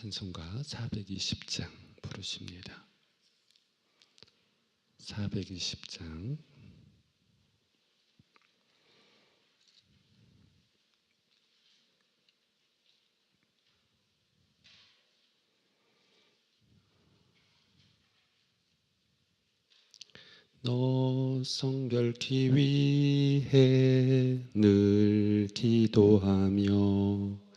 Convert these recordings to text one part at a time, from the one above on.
찬송가 420장 부르십니다. 420장 너 성결케 위해 늘 기도하며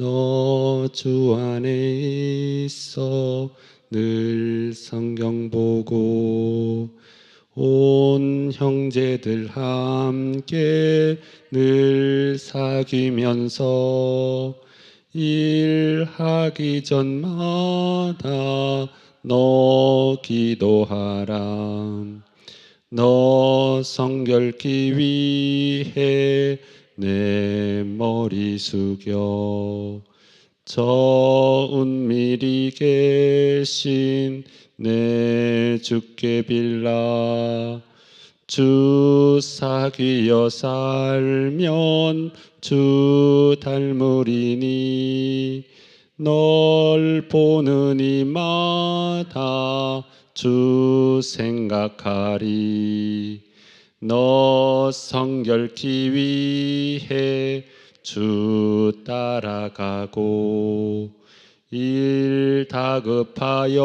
너 주 안에 있어 늘 성경 보고 온 형제들 함께 늘 사귀면서 일하기 전마다 너 기도하라. 너 성결기 위해 내 머리 숙여 저 은밀히 계신 내 주께 빌라 주 사귀어 살면 주 닮으리니 널 보는 이마다 주 생각하리 너 성결기 위해 주 따라가고 일 다급하여도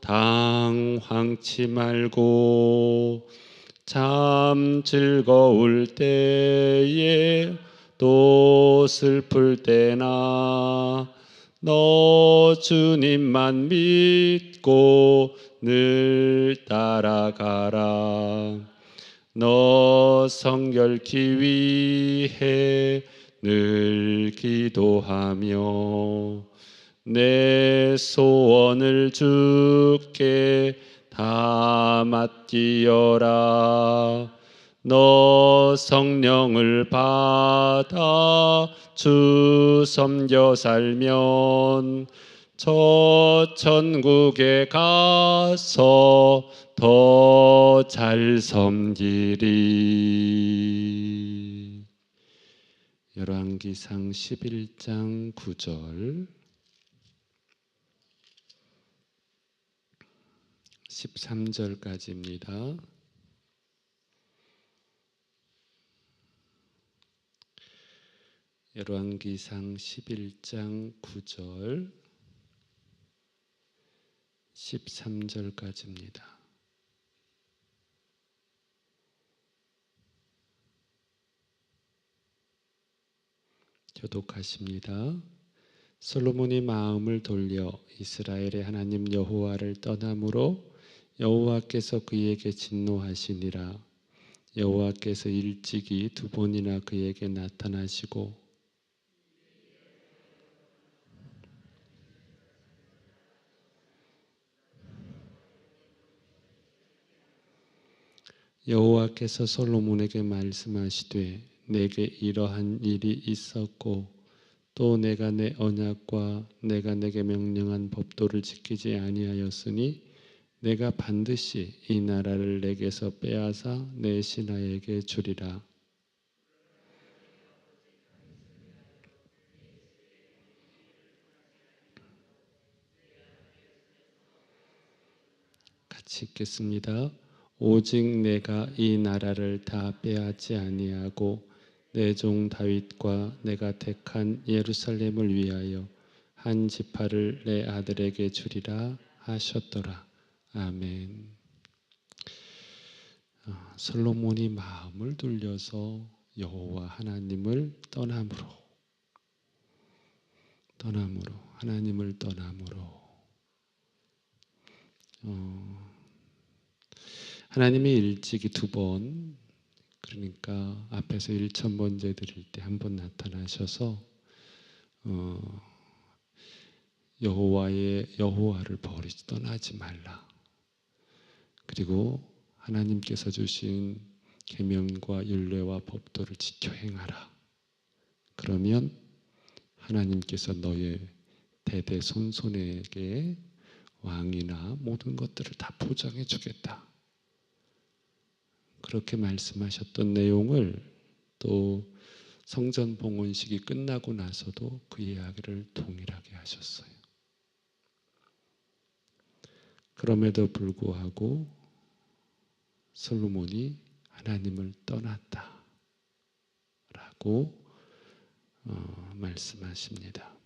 당황치 말고 참 즐거울 때에 또 슬플 때나 너 주님만 믿고 늘 따라가라. 너 성결기 위해 늘 기도하며 내 소원을 주께 다 맡기어라. 너 성령을 받아 주 섬겨 살면 저 천국에 가서 더 잘 섬기리. 열왕기상 11장 9절 13절까지입니다. 열왕기상 11장 9절 13절까지입니다. 교독하십니다. 솔로몬이 마음을 돌려 이스라엘의 하나님 여호와를 떠남으로 여호와께서 그에게 진노하시니라. 여호와께서 일찍이 두 번이나 그에게 나타나시고 여호와께서 솔로몬에게 말씀하시되 내게 이러한 일이 있었고 또 내가 내 언약과 내가 내게 명령한 법도를 지키지 아니하였으니 내가 반드시 이 나라를 내게서 빼앗아 내 신하에게 주리라. 같이 읽겠습니다. 오직 내가 이 나라를 다 빼앗지 아니하고 내 종 다윗과 내가 택한 예루살렘을 위하여 한 지파를 내 아들에게 주리라 하셨더라. 아멘. 아, 솔로몬이 마음을 돌려서 여호와 하나님을 떠남으로 떠남으로 하나님을 떠남으로 어, 하나님이 일찍이 두 번 그러니까 앞에서 일천 번째 드릴 때 한 번 나타나셔서 어, 여호와의 여호와를 버리지 떠나지 말라. 그리고 하나님께서 주신 계명과 율례와 법도를 지켜 행하라. 그러면 하나님께서 너의 대대손손에게 왕이나 모든 것들을 다 보장해 주겠다. 그렇게 말씀하셨던 내용을 또 성전 봉헌식이 끝나고 나서도 그 이야기를 동일하게 하셨어요. 그럼에도 불구하고 솔로몬이 하나님을 떠났다. 라고 어, 말씀하십니다.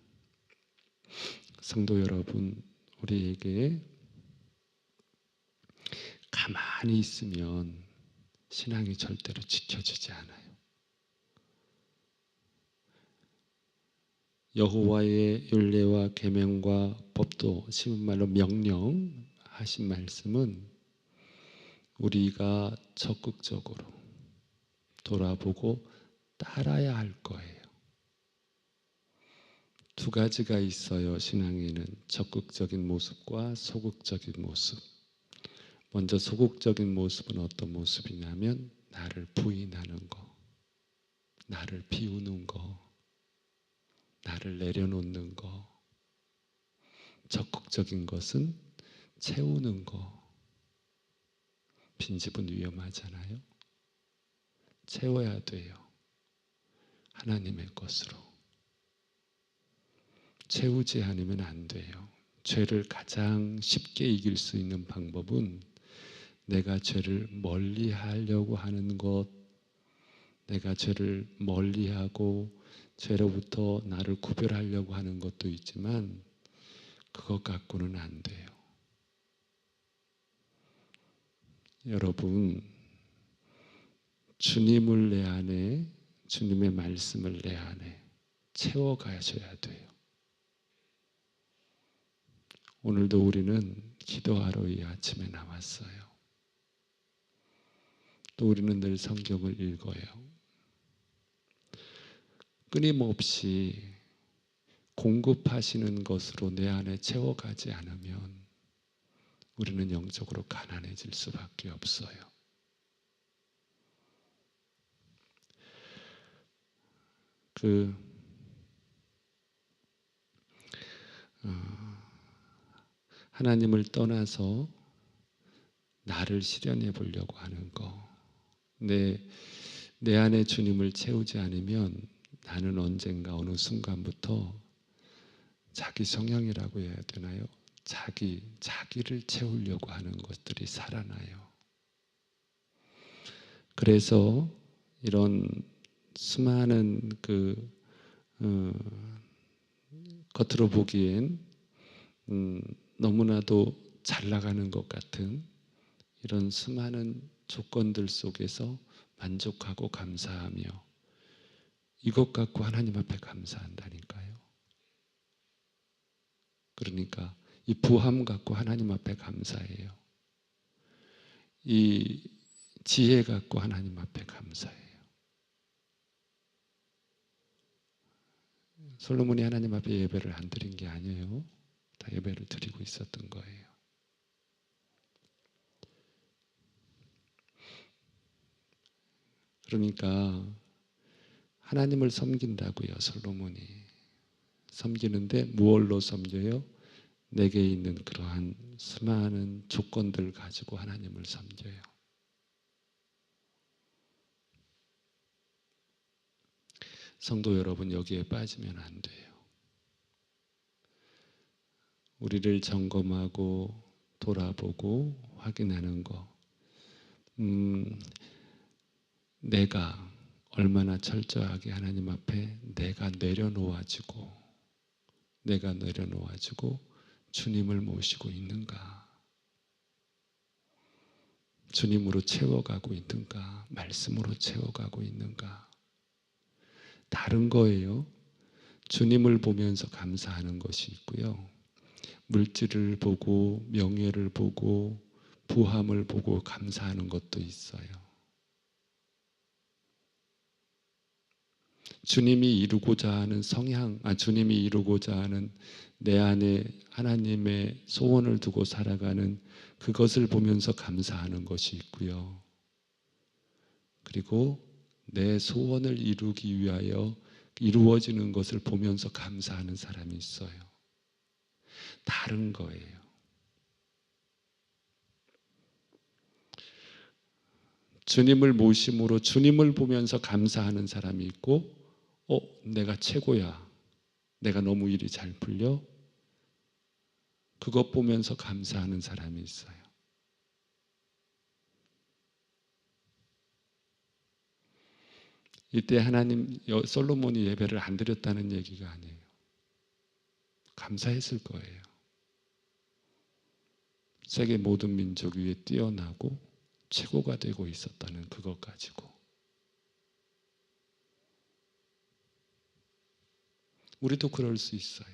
성도 여러분, 우리에게 가만히 있으면 신앙이 절대로 지켜지지 않아요. 여호와의 율례와 계명과 법도 쉬운 말로 명령하신 말씀은 우리가 적극적으로 돌아보고 따라야 할 거예요. 두 가지가 있어요. 신앙에는 적극적인 모습과 소극적인 모습. 먼저 소극적인 모습은 어떤 모습이냐면 나를 부인하는 거, 나를 비우는 거, 나를 내려놓는 거. 적극적인 것은 채우는 거. 빈집은 위험하잖아요. 채워야 돼요. 하나님의 것으로. 채우지 않으면 안 돼요. 죄를 가장 쉽게 이길 수 있는 방법은 내가 죄를 멀리 하려고 하는 것, 내가 죄를 멀리 하고 죄로부터 나를 구별하려고 하는 것도 있지만 그것 갖고는 안 돼요. 여러분, 주님을 내 안에, 주님의 말씀을 내 안에 채워가셔야 돼요. 오늘도 우리는 기도하러 이 아침에 나왔어요. 또 우리는 늘 성경을 읽어요. 끊임없이 공급하시는 것으로 내 안에 채워가지 않으면 우리는 영적으로 가난해질 수밖에 없어요. 그 어, 하나님을 떠나서 나를 실현해 보려고 하는 거. 내, 내 안에 주님을 채우지 않으면 나는 언젠가 어느 순간부터 자기 성향이라고 해야 되나요? 자기, 자기를 채우려고 하는 것들이 살아나요. 그래서 이런 수많은 그, 어, 겉으로 보기엔, 음, 너무나도 잘 나가는 것 같은 이런 수많은 조건들 속에서 만족하고 감사하며 이것 갖고 하나님 앞에 감사한다니까요. 그러니까 이 부함 갖고 하나님 앞에 감사해요. 이 지혜 갖고 하나님 앞에 감사해요. 솔로몬이 하나님 앞에 예배를 안 드린 게 아니에요. 다 예배를 드리고 있었던 거예요. 그러니까 하나님을 섬긴다고요, 솔로몬이. 섬기는데 무얼로 섬겨요? 내게 있는 그러한 수많은 조건들 가지고 하나님을 섬겨요. 성도 여러분, 여기에 빠지면 안 돼요. 우리를 점검하고 돌아보고 확인하는 거. 음, 내가 얼마나 철저하게 하나님 앞에 내가 내려놓아지고 내가 내려놓아지고 주님을 모시고 있는가? 주님으로 채워가고 있는가? 말씀으로 채워가고 있는가? 다른 거예요. 주님을 보면서 감사하는 것이 있고요. 물질을 보고 명예를 보고 부함을 보고 감사하는 것도 있어요. 주님이 이루고자 하는 성향, 아, 주님이 이루고자 하는 내 안에 하나님의 소원을 두고 살아가는 그것을 보면서 감사하는 것이 있고요. 그리고 내 소원을 이루기 위하여 이루어지는 것을 보면서 감사하는 사람이 있어요. 다른 거예요. 주님을 모심으로 주님을 보면서 감사하는 사람이 있고 어, 내가 최고야. 내가 너무 일이 잘 풀려. 그것 보면서 감사하는 사람이 있어요. 이때 하나님 솔로몬이 예배를 안 드렸다는 얘기가 아니에요. 감사했을 거예요. 세계 모든 민족 위에 뛰어나고 최고가 되고 있었다는 그것 가지고 우리도 그럴 수 있어요.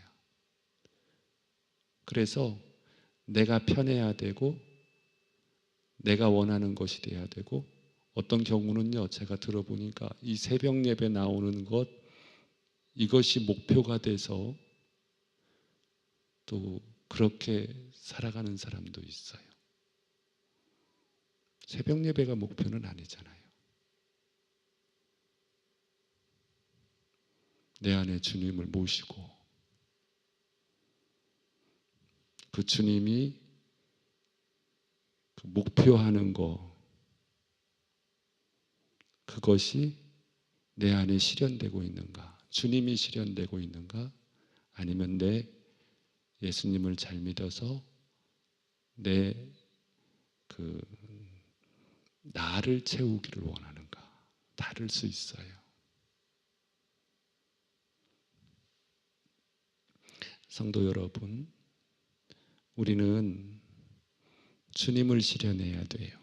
그래서 내가 편해야 되고 내가 원하는 것이 돼야 되고 어떤 경우는요 제가 들어보니까 이 새벽 예배 나오는 것 이것이 목표가 돼서 또 그렇게 살아가는 사람도 있어요. 새벽 예배가 목표는 아니잖아요. 내 안에 주님을 모시고 그 주님이 그 목표하는 거 그것이 내 안에 실현되고 있는가? 주님이 실현되고 있는가? 아니면 내 예수님을 잘 믿어서 내 그 나를 채우기를 원하는가? 다를 수 있어요. 성도 여러분, 우리는 주님을 실현해야 돼요.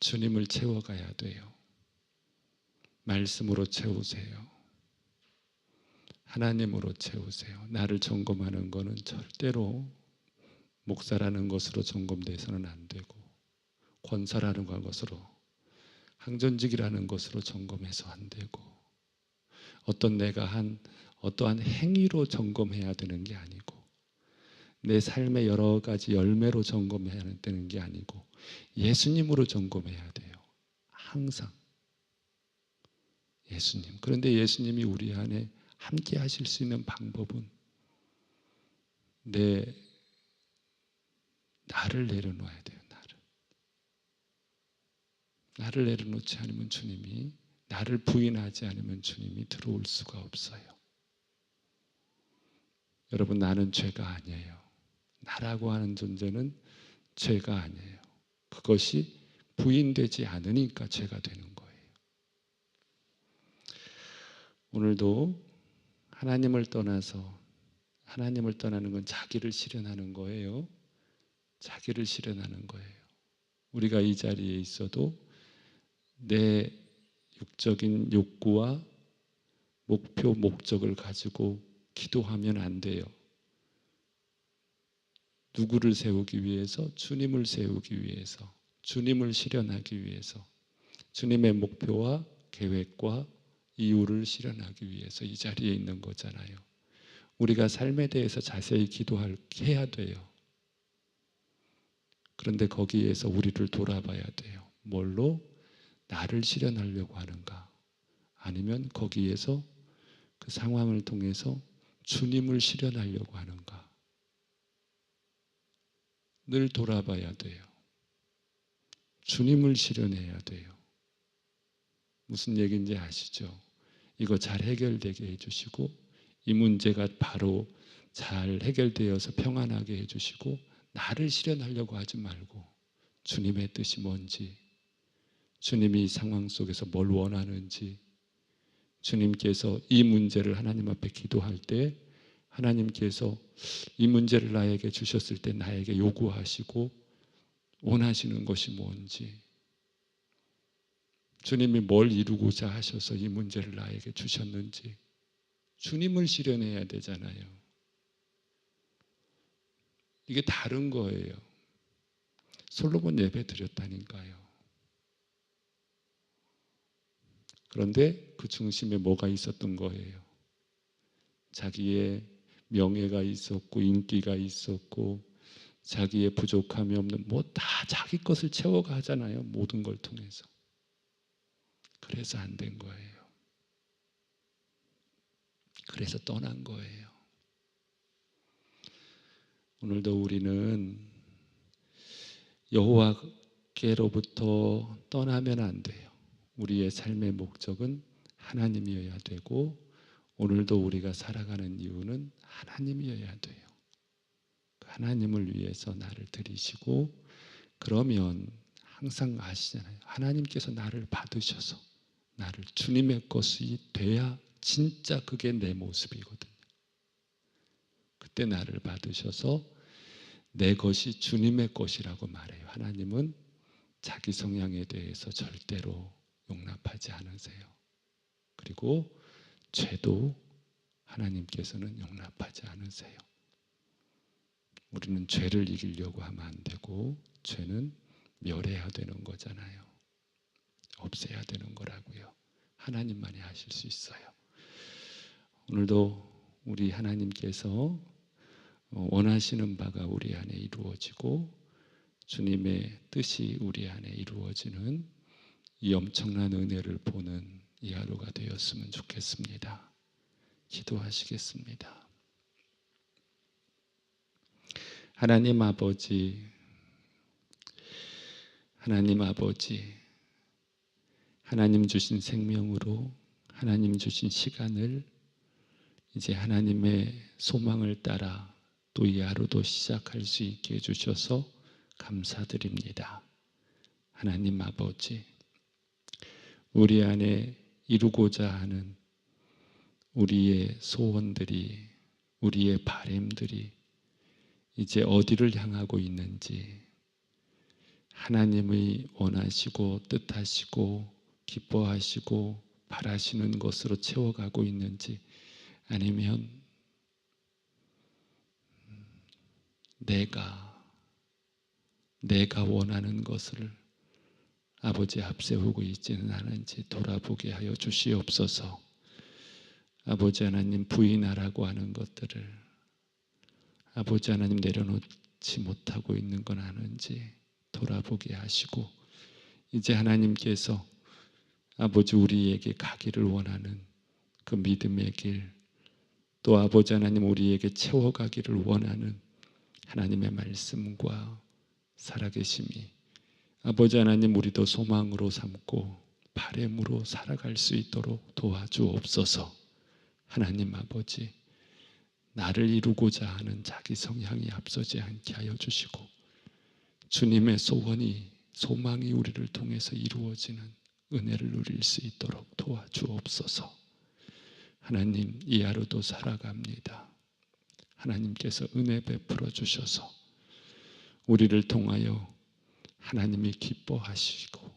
주님을 채워가야 돼요. 말씀으로 채우세요. 하나님으로 채우세요. 나를 점검하는 것은 절대로 목사라는 것으로 점검돼서는 안 되고 권사라는 것으로 항전직이라는 것으로 점검해서 안 되고 어떤 내가 한 어떠한 행위로 점검해야 되는 게 아니고 내 삶의 여러 가지 열매로 점검해야 되는 게 아니고 예수님으로 점검해야 돼요. 항상 예수님. 그런데 예수님이 우리 안에 함께 하실 수 있는 방법은 내 나를 내려놓아야 돼요. 나를. 나를 내려놓지 않으면 주님이 나를 부인하지 않으면 주님이 들어올 수가 없어요. 여러분 나는 죄가 아니에요. 나라고 하는 존재는 죄가 아니에요. 그것이 부인되지 않으니까 죄가 되는 거예요. 오늘도 하나님을 떠나서 하나님을 떠나는 건 자기를 실현하는 거예요. 자기를 실현하는 거예요. 우리가 이 자리에 있어도 내 육적인 욕구와 목표, 목적을 가지고 기도하면 안 돼요. 누구를 세우기 위해서? 주님을 세우기 위해서. 주님을 실현하기 위해서. 주님의 목표와 계획과 이유를 실현하기 위해서 이 자리에 있는 거잖아요. 우리가 삶에 대해서 자세히 기도해야 돼요. 그런데 거기에서 우리를 돌아봐야 돼요. 뭘로? 나를 실현하려고 하는가? 아니면 거기에서 그 상황을 통해서 주님을 실현하려고 하는가? 늘 돌아봐야 돼요. 주님을 실현해야 돼요. 무슨 얘기인지 아시죠? 이거 잘 해결되게 해주시고 이 문제가 바로 잘 해결되어서 평안하게 해주시고 나를 실현하려고 하지 말고 주님의 뜻이 뭔지 주님이 이 상황 속에서 뭘 원하는지 주님께서 이 문제를 하나님 앞에 기도할 때 하나님께서 이 문제를 나에게 주셨을 때 나에게 요구하시고 원하시는 것이 뭔지 주님이 뭘 이루고자 하셔서 이 문제를 나에게 주셨는지 주님을 실현해야 되잖아요. 이게 다른 거예요. 솔로몬 예배 드렸다니까요. 그런데 그 중심에 뭐가 있었던 거예요? 자기의 명예가 있었고 인기가 있었고 자기의 부족함이 없는 뭐 다 자기 것을 채워가잖아요. 모든 걸 통해서. 그래서 안 된 거예요. 그래서 떠난 거예요. 오늘도 우리는 여호와께로부터 떠나면 안 돼요. 우리의 삶의 목적은 하나님이어야 되고 오늘도 우리가 살아가는 이유는 하나님이어야 돼요. 그 하나님을 위해서 나를 들이시고 그러면 항상 아시잖아요. 하나님께서 나를 받으셔서 나를 주님의 것이 돼야 진짜 그게 내 모습이거든요. 그때 나를 받으셔서 내 것이 주님의 것이라고 말해요. 하나님은 자기 성향에 대해서 절대로 용납하지 않으세요. 그리고 죄도 하나님께서는 용납하지 않으세요. 우리는 죄를 이기려고 하면 안 되고 죄는 멸해야 되는 거잖아요. 없애야 되는 거라고요. 하나님만이 하실 수 있어요. 오늘도 우리 하나님께서 원하시는 바가 우리 안에 이루어지고 주님의 뜻이 우리 안에 이루어지는 이 엄청난 은혜를 보는 이 하루가 되었으면 좋겠습니다. 기도하시겠습니다. 하나님 아버지, 하나님 아버지, 하나님 주신 생명으로 하나님 주신 시간을 이제 하나님의 소망을 따라 또 이 하루도 시작할 수 있게 해주셔서 감사드립니다. 하나님 아버지, 우리 안에 이루고자 하는 우리의 소원들이, 우리의 바램들이 이제 어디를 향하고 있는지 하나님의 원하시고 뜻하시고 기뻐하시고 바라시는 것으로 채워가고 있는지 아니면 내가 내가 원하는 것을 아버지 앞세우고 있지는 않은지 돌아보게 하여 주시옵소서. 아버지 하나님 부인하라고 하는 것들을 아버지 하나님 내려놓지 못하고 있는 건 아는지 돌아보게 하시고 이제 하나님께서 아버지 우리에게 가기를 원하는 그 믿음의 길, 또 아버지 하나님 우리에게 채워가기를 원하는 하나님의 말씀과 살아계심이 아버지 하나님 우리도 소망으로 삼고 바램으로 살아갈 수 있도록 도와주옵소서. 하나님 아버지 나를 이루고자 하는 자기 성향이 앞서지 않게 하여 주시고 주님의 소원이 소망이 우리를 통해서 이루어지는 은혜를 누릴 수 있도록 도와주옵소서. 하나님 이 하루도 살아갑니다. 하나님께서 은혜 베풀어 주셔서 우리를 통하여 하나님이 기뻐하시고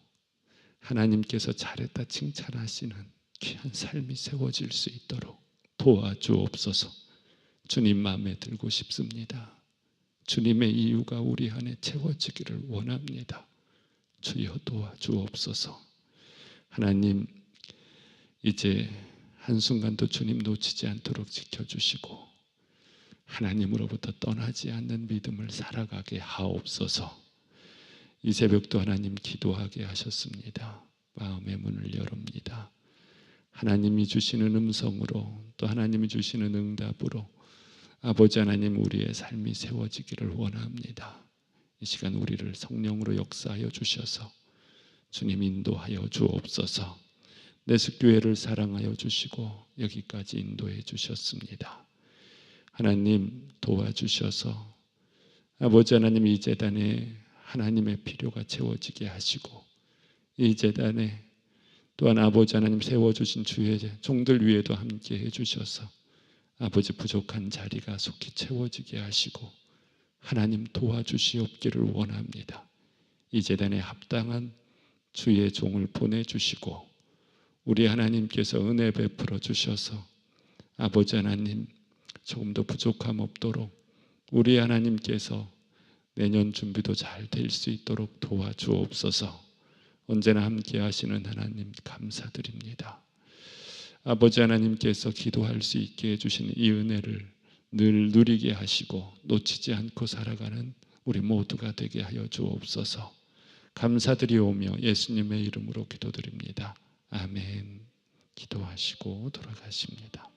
하나님께서 잘했다 칭찬하시는 귀한 삶이 세워질 수 있도록 도와주옵소서. 주님 마음에 들고 싶습니다. 주님의 이유가 우리 안에 채워지기를 원합니다. 주여 도와주옵소서. 하나님 이제 한순간도 주님 놓치지 않도록 지켜주시고 하나님으로부터 떠나지 않는 믿음을 살아가게 하옵소서. 이 새벽도 하나님 기도하게 하셨습니다. 마음의 문을 열옵니다. 하나님이 주시는 음성으로 또 하나님이 주시는 응답으로 아버지 하나님 우리의 삶이 세워지기를 원합니다. 이 시간 우리를 성령으로 역사하여 주셔서 주님 인도하여 주옵소서. 내습교회를 사랑하여 주시고 여기까지 인도해 주셨습니다. 하나님 도와주셔서 아버지 하나님 이 재단에 하나님의 필요가 채워지게 하시고 이 재단에 또한 아버지 하나님 세워주신 주의 종들 위에도 함께 해주셔서 아버지 부족한 자리가 속히 채워지게 하시고 하나님 도와주시옵기를 원합니다. 이 재단에 합당한 주의 종을 보내주시고 우리 하나님께서 은혜 베풀어 주셔서 아버지 하나님 조금 더 부족함 없도록 우리 하나님께서 내년 준비도 잘 될 수 있도록 도와주옵소서. 언제나 함께 하시는 하나님 감사드립니다. 아버지 하나님께서 기도할 수 있게 해주신 이 은혜를 늘 누리게 하시고 놓치지 않고 살아가는 우리 모두가 되게 하여 주옵소서. 감사드리오며 예수님의 이름으로 기도드립니다. 아멘. 기도하시고 돌아가십니다.